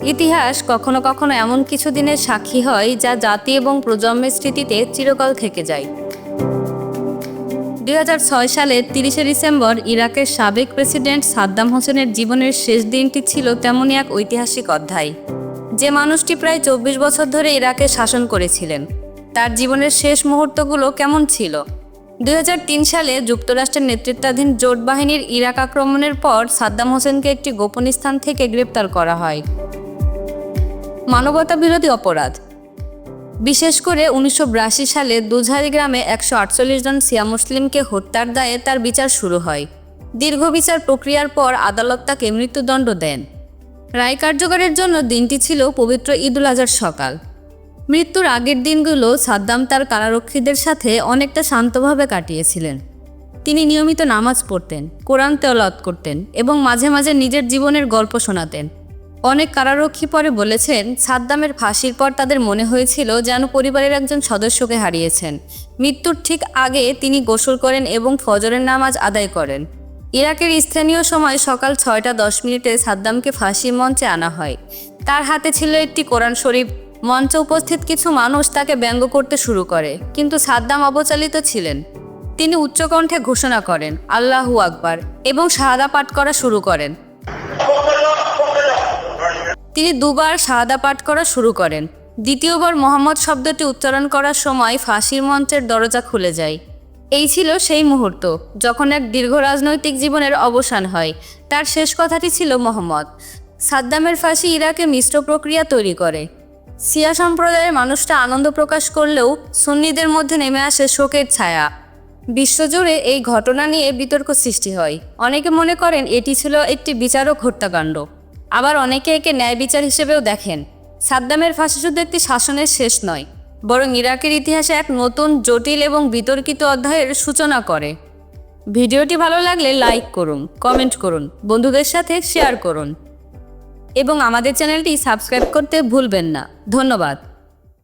ইতিহাস কখনো কখনো এমন কিছু দিনের সাক্ষী হয় যা জাতি এবং প্রজন্মের স্মৃতিতে চিরকাল থেকে যায়। দুই হাজার ছয় সালের তিরিশে ডিসেম্বর ইরাকের সাবেক প্রেসিডেন্ট সাদ্দাম হোসেনের জীবনের শেষ দিনটি ছিল তেমনই এক ঐতিহাসিক অধ্যায়। যে মানুষটি প্রায় চব্বিশ বছর ধরে ইরাকে শাসন করেছিলেন, তার জীবনের শেষ মুহূর্তগুলো কেমন ছিল? দুই হাজার তিন সালে যুক্তরাষ্ট্রের নেতৃত্বাধীন জোট বাহিনীর ইরাক আক্রমণের পর সাদ্দাম হোসেনকে একটি গোপন স্থান থেকে গ্রেপ্তার করা হয়। মানবতা বিরোধী অপরাধ। বিশেষ করে উনিশশো বিরাশি সালে দুঝারি গ্রামে একশো আটচল্লিশ জন সিয়া মুসলিমকে হত্যার দায়ে তার বিচার শুরু হয়। দীর্ঘ বিচার প্রক্রিয়ার পর আদালত তাকে মৃত্যুদণ্ড দেন। রায় কার্যকরের জন্য দিনটি ছিল পবিত্র ঈদুল আজহার সকাল। মৃত্যুর আগের দিনগুলো সাদ্দাম তার কারারক্ষীদের সাথে অনেকটা শান্তভাবে কাটিয়েছিলেন। তিনি নিয়মিত নামাজ পড়তেন, কোরআন তেলাওয়াত করতেন এবং মাঝে মাঝে নিজের জীবনের গল্প শোনাতেন। অনেক কারারক্ষী পরে বলেছেন, সাদ্দামের ফাঁসির পর তাদের মনে হয়েছিল যেন পরিবারের একজন সদস্যকে হারিয়েছেন। মৃত্যুর ঠিক আগে তিনি গোসল করেন এবং ফজরের নামাজ আদায় করেন। ইরাকের স্থানীয় সময় সকাল ছয়টা দশ মিনিটে সাদ্দামকে ফাঁসি মঞ্চে আনা হয়। তার হাতে ছিল একটি কোরআন শরীফ। মঞ্চে উপস্থিত কিছু মানুষ তাকে ব্যঙ্গ করতে শুরু করে, কিন্তু সাদ্দাম অবচালিত ছিলেন। তিনি উচ্চকণ্ঠে ঘোষণা করেন, আল্লাহু আকবার এবং শাহাদা পাঠ করা শুরু করেন। তিনি দুবার শাহাদা পাঠ করা শুরু করেন। দ্বিতীয়বার মোহাম্মদ শব্দটি উচ্চারণ করার সময় ফাঁসির মঞ্চের দরজা খুলে যায়। এই ছিল সেই মুহূর্ত, যখন এক দীর্ঘ রাজনৈতিক জীবনের অবসান হয়। তার শেষ কথাটি ছিল মোহাম্মদ। সাদ্দামের ফাঁসি ইরাকে মিশ্র প্রক্রিয়া তৈরি করে। সিয়া সম্প্রদায়ের মানুষটা আনন্দ প্রকাশ করলেও সুন্নিদের মধ্যে নেমে আসে শোকের ছায়া। বিশ্বজুড়ে এই ঘটনা নিয়ে বিতর্ক সৃষ্টি হয়। অনেকে মনে করেন এটি ছিল একটি বিচারক হত্যাকাণ্ড। আবার অনেকে একে ন্যায় বিচার হিসেবেও দেখেন। সাদ্দামের ফাঁসি শুধু একটি শাসনের শেষ নয়, বরং ইরাকের ইতিহাসে এক নতুন, জটিল এবং বিতর্কিত অধ্যায়ের সূচনা করে। ভিডিওটি ভালো লাগলে লাইক করুন, কমেন্ট করুন, বন্ধুদের সাথে শেয়ার করুন। এবং আমাদের চ্যানেলটি সাবস্ক্রাইব করতে ভুলবেন না। ধন্যবাদ।